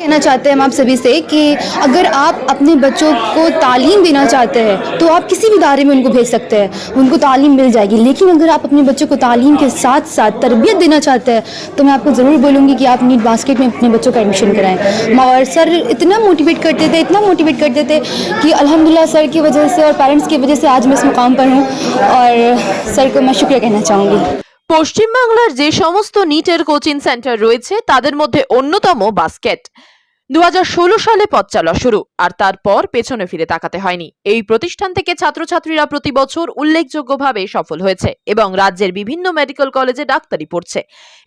कहना चाहते हैं हम आप सभी से कि अगर आप अपने बच्चों को तालीम देना चाहते हैं तो आप किसी भी इदारे में उनको भेज सकते हैं। उनको तालीम मिल जाएगी। लेकिन अगर आप अपने बच्चों को तालीम के साथ साथ तरबियत देना चाहते हैं तो मैं आपको ज़रूर बोलूँगी कि आप नीट बास्केट में अपने बच्चों का एडमिशन कराएँ। और सर, इतना मोटिवेट करते थे, इतना मोटिवेट करते थे कि अलहमदिल्ला सर की वजह से और पेरेंट्स की वजह से आज मैं इस मुकाम पर हूँ। और सर को मैं शुक्रिया कहना चाहूँगी। পশ্চিমবাংলার যে সমস্ত নিটের কোচিং সেন্টার রয়েছে তাদের মধ্যে অন্যতম বাস্কেট। দু হাজার ষোলো সালে পথ চলা শুরু, আর তারপর পেছনে ফিরে তাকাতে হয়নি। এই প্রতিষ্ঠান থেকে ছাত্রছাত্রীরা প্রতি বছর উল্লেখযোগ্যভাবে সফল হয়েছে এবং রাজ্যের বিভিন্ন মেডিকেল কলেজে ডাক্তারি পড়ছে।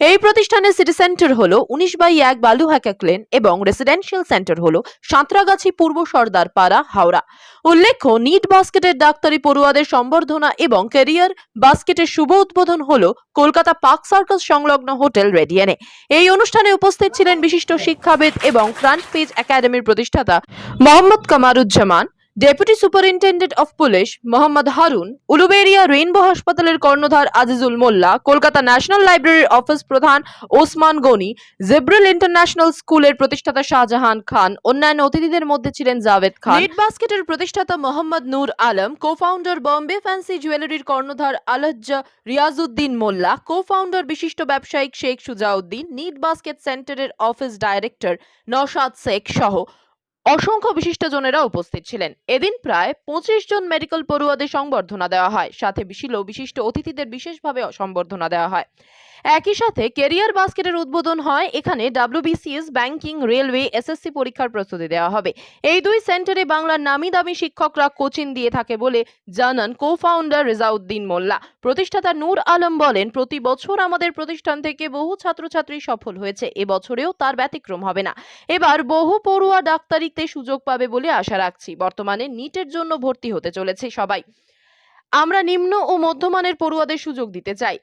এই প্রতিষ্ঠানের সিটি সেন্টার হলো উনিশ বাই এক বালুহাকা ক্লেন এবং রেসিডেন্সিয়াল সেন্টার হলো সাঁতরাগাছি পূর্ব সর্দার পাড়া, হাওড়া। উল্লেখ্য, নিট বাস্কেটের ডাক্তারি পড়ুয়াদের সম্বর্ধনা এবং ক্যারিয়ার বাস্কেটের শুভ উদ্বোধন হলো কলকাতা পার্ক সার্কাস সংলগ্ন হোটেল রেডিয়ানে। এই অনুষ্ঠানে উপস্থিত ছিলেন বিশিষ্ট শিক্ষাবিদ এবং ফ্রন্ট পেজ একাডেমির প্রতিষ্ঠাতা Mohammad Kamaruzzaman deputy superintendent of police Mohammad Harun Uluberia rainbow হাসপাতালের কর্ণধার আজিজুল মোল্লা কলকাতা ন্যাশনাল লাইব্রেরির অফিস প্রধান ওসমান গনি জেব্রিল ইন্টারন্যাশনাল স্কুলের প্রতিষ্ঠাতা শাহজাহান খান অন্যান্য অতিথিদের মধ্যে ছিলেন জাভেদ খান নিট বাস্কেটের প্রতিষ্ঠাতা Mohammad Noor Alam co founder Bombay fancy জুয়েলারির কর্ণধার আলহ্জা রিয়াজউদ্দিন মোল্লা কো ফাউন্ডার বিশিষ্ট ব্যবসায়িক শেখ সুজাউদ্দিন নিট বাস্কেট সেন্টারের অফিস ডাইরেক্টর নওশাদ শেখ সহ অসংখ্য বিশিষ্টজনেরা উপস্থিত ছিলেন। এদিন প্রায় পঁচিশ জন মেডিকেল পড়ুয়াদের সংবর্ধনা দেওয়া হয়। সাথে ছিল বিশিষ্ট অতিথিদের বিশেষভাবে সংবর্ধনা দেওয়া হয়। একই সাথে কেরিয়ার বাস্কেটের উদ্বোধন হয়। এখানে ডাব্লিউবিসিএস, ব্যাংকিং, রেলওয়ে, এসএসসি পরীক্ষার প্রস্তুতি দেওয়া হবে। এই দুই সেন্টারে বাংলার নামি দামি শিক্ষকরা কোচিং দিয়ে থাকে বলে জানান কো ফাউন্ডার রেজাউদ্দিন মোল্লা। প্রতিষ্ঠাতা নূর আলম বলেন, প্রতি বছর আমাদের প্রতিষ্ঠান থেকে বহু ছাত্রছাত্রী সফল হয়েছে। এবছরেও তার ব্যতিক্রম হবে না। এবার বহু পড়ুয়া ডাক্তারিতে সুযোগ পাবে বলে আশা রাখছি। বর্তমানে নিটের জন্য ভর্তি হতে চলেছে সবাই। আমরা নিম্ন ও মধ্যমানের পড়ুয়াদের সুযোগ দিতে চাই।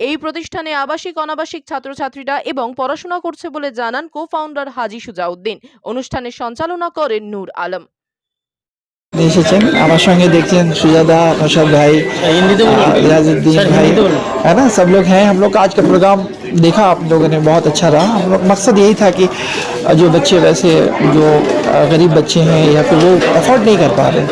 এই প্রতিষ্ঠানে আবাসিক, অনাবাসিক ছাত্রছাত্রীরা এবং পড়াশোনা করছে বলে জানান কো ফাউন্ডার হাজি সুজাউদ্দিন। অনুষ্ঠানের সঞ্চালনা করেন নূর আলম। এসেছেন আমার সঙ্গে দেখছেন সুজাদা নৌশাদ भाई रियाजुद्दीन भाई है ना सब लोग हैं हम लोग का आज का प्रोग्राम देखा आप लोगों ने बहुत अच्छा रहा हम लोग मकसद यही था कि जो बच्चे वैसे जो गरीब बच्चे हैं या फिर वो अफोर्ड नहीं कर पा रहे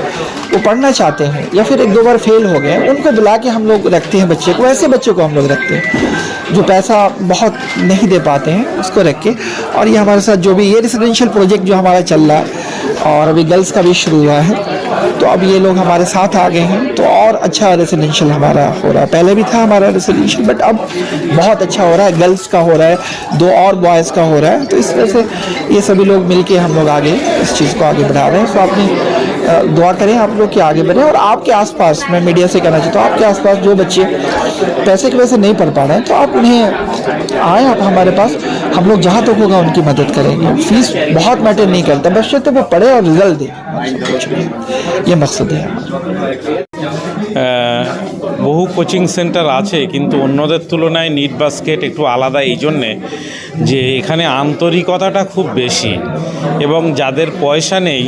वो पढ़ना चाहते हैं या फिर एक दो बार फेल हो गए उनको बुला के हम लोग रखते हैं बच्चे को ऐसे बच्चों को हम लोग रखते हैं जो पैसा बहुत नहीं दे पाते हैं उसको रख के और ये हमारे साथ जो भी ये रेसिडेंशियल प्रोजेक्ट जो हमारा चल रहा है और अभी गर्ल्स का भी शुरू हुआ है। तो अब ये लोग हमारे साथ आ गए हैं। तो और अच्छा रेसिडेंशियल हमारा हो रहा है। पहले भी था हमारा रेसिडेंशियल बट अब बहुत अच्छा हो रहा है। गर्ल्स का हो रहा है। दो और बॉयज़ का हो रहा है। तो इस वजह से ये सभी लोग मिलके हम लोग आगे इस चीज़ को आगे बढ़ा रहे हैं। तो अपनी अ, दुआ करें आप लोग कि आगे बढ़ें। और आपके आसपास मैं मीडिया से कहना चाहता हूँ आपके आसपास जो बच्चे पैसे की वजह से नहीं पढ़ पा रहे हैं तो आप उन्हें आए आप हमारे पास। हम लोग जहाँ तक होगा उनकी मदद करेंगे फीस बहुत मैटर नहीं करता बस तो वो पढ़े और रिजल्ट दे कुछ नहीं ये मकसद है हमारा আহ, বহু কোচিং সেন্টার আছে কিন্তু অন্যদের তুলনায় নিট বাস্কেট একটু আলাদা এই জন্যে যে এখানে আন্তরিকতাটা খুব বেশি এবং যাদের পয়সা নেই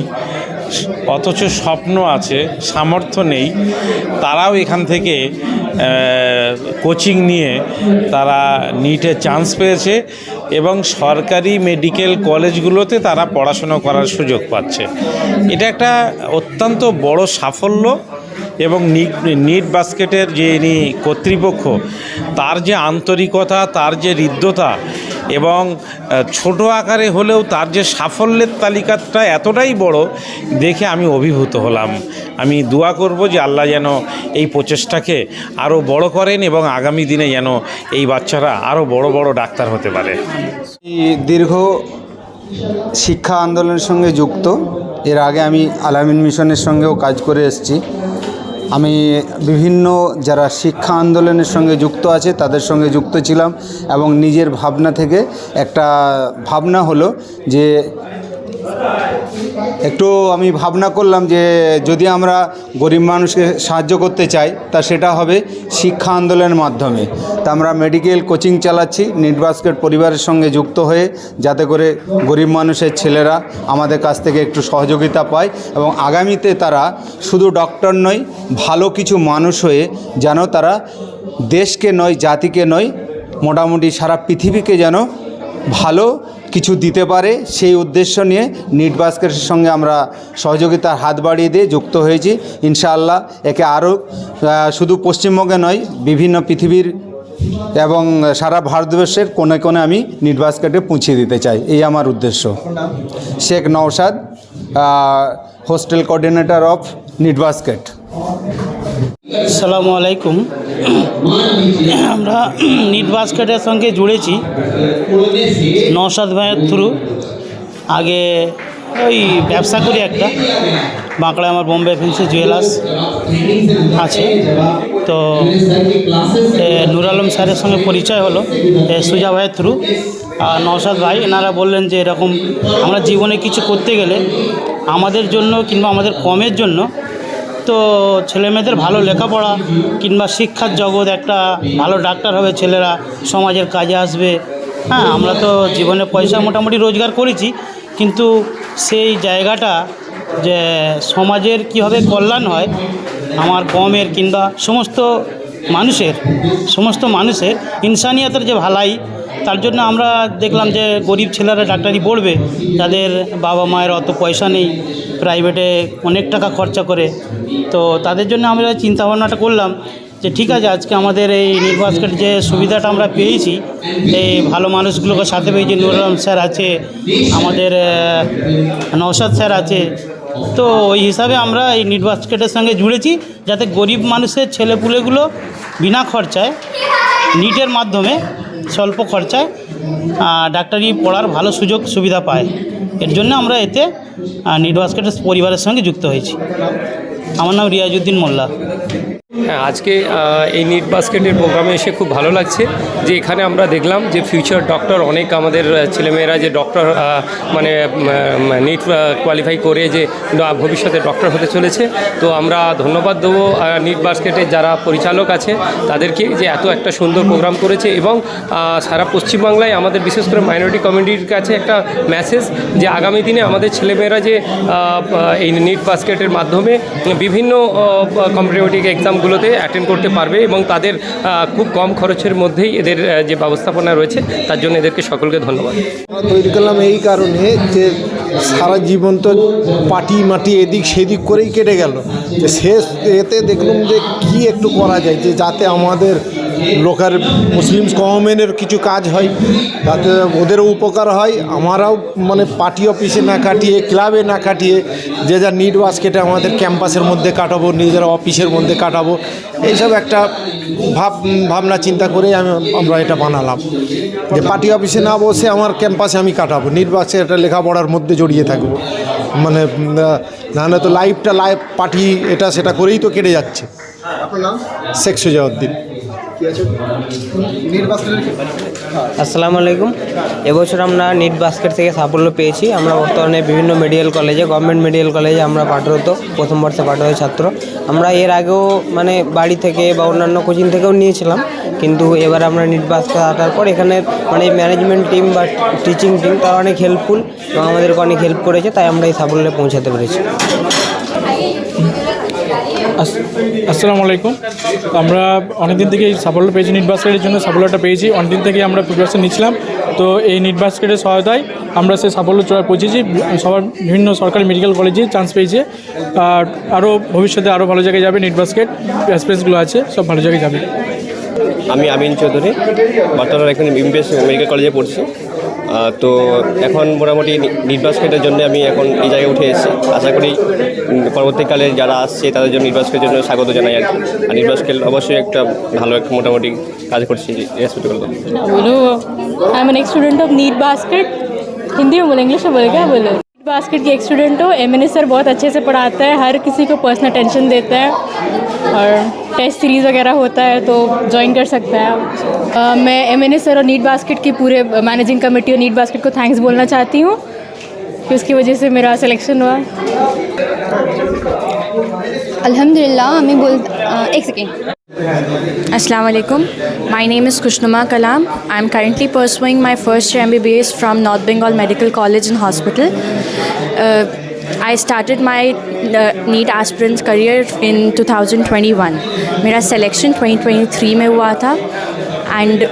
অথচ স্বপ্ন আছে, সামর্থ্য নেই। তারাও এখান থেকে কোচিং নিয়ে তারা নিটে চান্স পেয়েছে এবং সরকারি মেডিকেল কলেজগুলোতে তারা পড়াশোনা করার সুযোগ পাচ্ছে। এটা একটা অত্যন্ত বড় সাফল্য এবং নিট বাস্কেটের যে ইনি কর্তৃপক্ষ, তার যে আন্তরিকতা, তার যে হৃদ্যতা এবং ছোট আকারে হলেও তার যে সাফল্যের তালিকাটা এতটাই বড়, দেখে আমি অভিভূত হলাম। আমি দোয়া করব যে আল্লাহ যেন এই প্রচেষ্টাকে আরও বড় করেন এবং আগামী দিনে যেন এই বাচ্চারা আরও বড় বড় ডাক্তার হতে পারে। দীর্ঘ শিক্ষা আন্দোলনের সঙ্গে যুক্ত। এর আগে আমি আলামিন মিশনের সঙ্গেও কাজ করে এসেছি। আমি বিভিন্ন যারা শিক্ষা আন্দোলনের সঙ্গে যুক্ত আছে, তাদের সঙ্গে যুক্ত ছিলাম এবং নিজের ভাবনা থেকে একটা ভাবনা হলো যে একটু আমি ভাবনা করলাম যে যদি আমরা গরিব মানুষকে সাহায্য করতে চাই, তা সেটা হবে শিক্ষা আন্দোলনের মাধ্যমে। তা আমরা মেডিকেল কোচিং চালাচ্ছি নিট বাস্কেট পরিবারের সঙ্গে যুক্ত হয়ে যাতে করে গরিব মানুষের ছেলেরা আমাদের কাছ থেকে একটু সহযোগিতা পায় এবং আগামীতে তারা শুধু ডক্টর নয়, ভালো কিছু মানুষ হয়ে যেন তারা দেশকে নয়, জাতিকে নয়, মোটামুটি সারা পৃথিবীকে যেন ভালো কিছু দিতে পারে, সেই উদ্দেশ্য নিয়ে নিট বাস্কেটের সঙ্গে আমরা সহযোগিতার হাত বাড়িয়ে দিয়ে যুক্ত হয়েছি। ইনশাআল্লাহ একে আরও শুধু পশ্চিমবঙ্গে নয়, বিভিন্ন পৃথিবীর এবং সারা ভারতবর্ষের কোণে কোণে আমি নিট বাস্কেটে পৌঁছে দিতে চাই। এই আমার উদ্দেশ্য। Sheikh Naushad hostel coordinator of NEET basket সালামু আলাইকুম। আমরা নিট বাস্কেটের সঙ্গে জুড়েছি। নৌসাদ ভাইয়ের থ্রু আগে ওই ব্যবসা করি একটা। বাঁকড়ায় আমার বোম্বে ফেন্সি জুয়েলার্স আছে। তো নুর আলম স্যারের সঙ্গে পরিচয় হলো সুজা ভাইয়ের থ্রু আর নৌসাদ ভাই, এনারা বললেন যে এরকম আমরা জীবনে কিছু করতে গেলে আমাদের জন্য কিংবা আমাদের কমের জন্য তো ছেলেমেয়েদের ভালো লেখাপড়া কিংবা শিক্ষার জগৎ, একটা ভালো ডাক্তার হবে ছেলেরা, সমাজের কাজে আসবে। হ্যাঁ আমরা তো জীবনে পয়সা মোটামুটি রোজগার করেছি, কিন্তু সেই জায়গাটা যে সমাজের কীভাবে কল্যাণ হয়, আমার কমের কিংবা সমস্ত মানুষের সমস্ত মানুষের ইনসানিয়াতের যে ভালাই তার জন্য আমরা দেখলাম যে গরিব ছেলেরা ডাক্তারি পড়বে যাদের বাবা মায়ের অত পয়সা নেই প্রাইভেটে অনেক টাকা খরচা করে। তো তাদের জন্য আমরা চিন্তা ভাবনাটা করলাম যে ঠিক আছে আজকে আমাদের এই নির্বাচকের যে সুবিধাটা আমরা পেয়েছি এই ভালো মানুষগুলোকে সাথে পেয়েছি নুর আলম স্যার আছে আমাদের নওশাদ স্যার আছে তো ওই হিসাবে আমরা এই নিট বাস্কেটের সঙ্গে জুড়েছি যাতে গরিব মানুষের ছেলেপুলেগুলো বিনা খরচায় নিটের মাধ্যমে স্বল্প খরচায় ডাক্তারি পড়ার ভালো সুযোগ, সুবিধা পায়। এর জন্য আমরা এতে নিট বাস্কেটের পরিবারের সঙ্গে যুক্ত হয়েছি। আমার নাম রিয়াজউদ্দিন মোল্লা। হ্যাঁ আজকে এই নিট বাস্কেটের প্রোগ্রামে এসে খুব ভালো লাগছে যে এখানে আমরা দেখলাম যে ফিউচার ডক্টর অনেক আমাদের ছেলেমেয়েরা যে ডক্টর মানে নিট কোয়ালিফাই করে যে ভবিষ্যতে ডক্টর হতে চলেছে। তো আমরা ধন্যবাদ দেবো নিট বাস্কেটের যারা পরিচালক আছে, তাদেরকে যে এত একটা সুন্দর প্রোগ্রাম করেছে এবং সারা পশ্চিমবাংলায় আমাদের বিশেষ করে মাইনরিটি কমিউনিটির কাছে একটা মেসেজ যে আগামী দিনে আমাদের ছেলেমেয়েরা যে এই নিট বাস্কেটের মাধ্যমে বিভিন্ন কম্পিটিটিভ এক্সামগুলোতে অ্যাটেন্ড করতে পারবে এবং তাদের খুব কম খরচের মধ্যেই এদের যে ব্যবস্থাপনা রয়েছে, তার জন্য এদেরকে সকলকে ধন্যবাদ। তৈরি করলাম এই কারণে যে সারা জীবন তো পাটি মাটি এদিক সেদিক করেই কেটে গেল। যে শেষ এতে দেখলাম যে কি একটু করা যায়, যে যাতে আমাদের লোকের মুসলিম কমেনের কিছু কাজ হয় তাতে ওদেরও উপকার হয় আমারাও মানে পার্টি অফিসে না কাটিয়ে ক্লাবে না কাটিয়ে যে যা নিট বাস্কেটে আমাদের ক্যাম্পাসের মধ্যে কাটাবো নিজের অফিসের মধ্যে কাটাবো এইসব একটা ভাব ভাবনা চিন্তা করে আমি আমরা এটা বানালাম। যে পার্টি অফিসে না বসে আমার ক্যাম্পাসে আমি কাটাবো নির্বাচনে একটা লেখাপড়ার মধ্যে জড়িয়ে থাকব। মানে নাহলে তো লাইফটা লাইফ পার্টি এটা সেটা করেই তো কেটে যাচ্ছে। শেখ সুজাউদ্দিন। আসসালামু আলাইকুম। এবছর আমরা নিট বাস্কেট থেকে সাফল্য পেয়েছি। আমরা বর্তমানে বিভিন্ন মেডিকেল কলেজে গভর্নমেন্ট মেডিকেল কলেজে আমরা পাঠরত, প্রথম বর্ষে পাঠরত ছাত্র। আমরা এর আগেও মানে বাড়ি থেকে বা অন্যান্য কোচিং থেকেও নিয়েছিলাম। কিন্তু এবার আমরা নিট বাস্কেট আসার পর এখানে মানে ম্যানেজমেন্ট টিম বা টিচিং টিম তারা অনেক হেল্পফুল এবং আমাদেরকে অনেক হেল্প করেছে, তাই আমরা এই সাফল্যে পৌঁছাতে পেরেছি। আসসালামু আলাইকুম আমরা অনেকদিন থেকে সাফল্য পেয়েছি নিট বাস্কেটের জন্য, সাফল্যটা পেয়েছি। অনেকদিন থেকে আমরা প্রিপারেশন নিচ্ছিলাম। তো এই নিট বাস্কেটের সহায়তায় আমরা সেই সাফল্য চূড়ায় পৌঁছেছি। সবার বিভিন্ন সরকারি মেডিকেল কলেজে চান্স পেয়েছে। আর আরও ভবিষ্যতে আরও ভালো জায়গায় যাবে নিট বাস্কেট অ্যাসপিরেন্সগুলো আছে, সব ভালো জায়গায় যাবে। আমি আমিন চৌধুরী বর্তমানে এখন এমবিএস মেডিকেল কলেজে পড়ছি। তো এখন মোটামুটি নিট বাস্কেটের জন্য আমি এখন এই জায়গায় উঠে এসেছি আশা করি উম, পরবর্তীকালে যারা আসছে তাদের জন্য নিট বাস্কেটের জন্য স্বাগত জানাই আর কি আর নিট বাস্কেট অবশ্যই একটা ভালো একটা মোটামুটি কাজ করছি রেসপেক্ট করবো बोलो आई एम एन एक student of NEET basket Hindi में बोले इंग्लिश में बोले क्या बोले नीट बास्केट की एक स्टूडेंट हो एम सर बहुत अच्छे से पढ़ाता है हर किसी को पर्सनल टेंशन देता है और टेस्ट सीरीज़ वगैरह होता है तो ज्वाइन कर सकता है। अ, मैं एम सर और नीट बास्केट की पूरे मैनेजिंग कमेटी और नीट बास्केट को थैंक्स बोलना चाहती हूँ कि उसकी वजह से मेरा सिलेक्शन हुआ। अल्हम्दुलिल्लाह हमें बोल अ, एक second Assalamu alaikum. My name is Kushnuma Kalam. I am currently pursuing my first year MBBS from North Bengal Medical College and Hospital. Uh, I started my uh, NEET aspirants career in 2021. मेरा selection 2023 में हुआ था and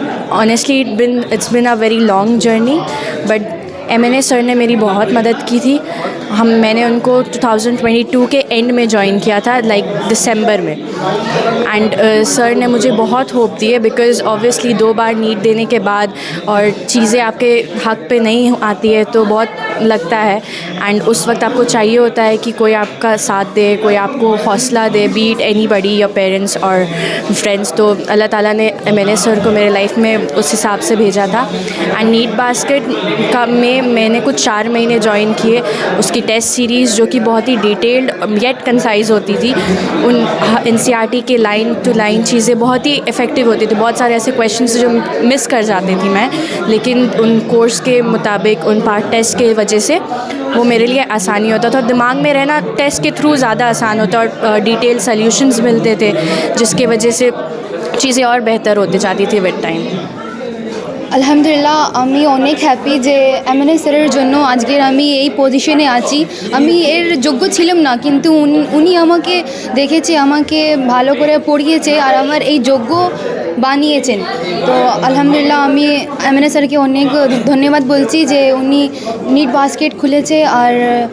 honestly it been it's been a very long journey but M N A sir ने मेरी बहुत मदद की थी हम मैंने उनको 2022 के एंड में ज्वाइन किया था लाइक like दिसंबर में। एंड सर uh, ने मुझे बहुत होप दी है बिकॉज़ ऑब्वियसली दो बार नीट देने के बाद और चीज़ें आपके हक पे नहीं आती है तो बहुत लगता है। एंड उस वक्त आपको चाहिए होता है कि कोई आपका साथ दे कोई आपको हौसला दे beat anybody your parents और फ्रेंड्स तो अल्लाह ताला ने एम सर को मेरे लाइफ में उस हिसाब से भेजा था। एंड नीट बास्केट का में मैंने कुछ चार महीने ज्वाइन किए उसकी टेस्ट सीरीज़ जो कि बहुत ही डिटेल्ड येट कंसाइज होती थी। उन एन के लाइन टू लाइन चीज़ें बहुत ही इफ़ेक्टिव होती थी। बहुत सारे ऐसे क्वेश्चन जो मिस कर जाती थी मैं, लेकिन उन कोर्स के मुताबिक, उन पार्ट टेस्ट के वजह से वो मेरे लिए आसानी होता था। दिमाग में रहना टेस्ट के थ्रू ज़्यादा आसान होता और डिटेल सॉल्यूशंस मिलते थे, जिसके वजह से चीज़ें और बेहतर होती जाती थी विद टाइम আলহামদুলিল্লাহ, আমি অনেক হ্যাপি যে এমএনএ স্যারের জন্য আজকের আমি এই পজিশনে আছি। আমি এর যোগ্য ছিলাম না, কিন্তু উনি- আমাকে দেখেছে, আমাকে ভালো করে পড়িয়েছে আর আমার এই যোগ্য বানিয়েছেন। তো আলহামদুলিল্লাহ, আমি এমএনএ স্যারকে অনেক ধন্যবাদ বলছি যে উনি নিট বাস্কেট খুলেছে আর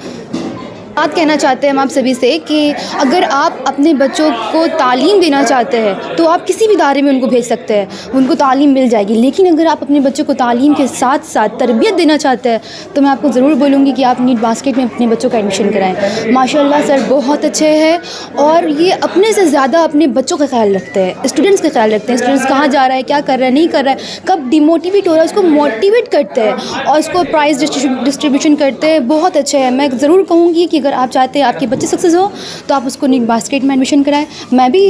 बात कहना चाहते हैं हम आप सभी से कि अगर आप अपने बच्चों को तालीम देना चाहते हैं तो आप किसी भी इदारे में उनको भेज सकते हैं। उनको तालीम मिल जाएगी। लेकिन अगर आप अपने बच्चों को तालीम के साथ साथ तरबियत देना चाहते हैं तो मैं आपको ज़रूर बोलूँगी कि आप नीट बास्केट में अपने बच्चों का एडमिशन कराएँ। माशाल्लाह सर, बहुत अच्छे हैं और ये अपने से ज़्यादा अपने बच्चों का ख्याल रखते हैं, स्टूडेंट्स का ख्याल रखते हैं। स्टूडेंट्स कहाँ जा रहा है, क्या कर रहा है, नहीं कर रहा है, कब डिमोटिवेट हो रहा है, उसको मोटिवेट करते हैं और उसको प्राइज़ डिस्ट्रीब्यूशन करते हैं। बहुत अच्छे हैं। मैं ज़रूर कहूँगी कि अगर आप चाहते हैं आपके बच्चे सक्सेस हो तो आप उसको नीट बास्केट में एडमिशन कराएँ। मैं भी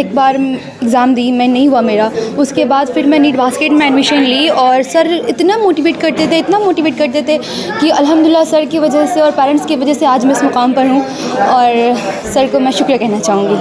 एक बार एग्ज़ाम दी, मैं नहीं हुआ मेरा। उसके बाद फिर मैं नीट बास्केट में एडमिशन ली और सर इतना मोटिवेट करते थे, इतना मोटिवेट करते थे कि अलहमदिल्ला सर की वजह से और पेरेंट्स की वजह से आज मैं इस मुकाम पर हूँ और सर को मैं शुक्रिया कहना चाहूँगी।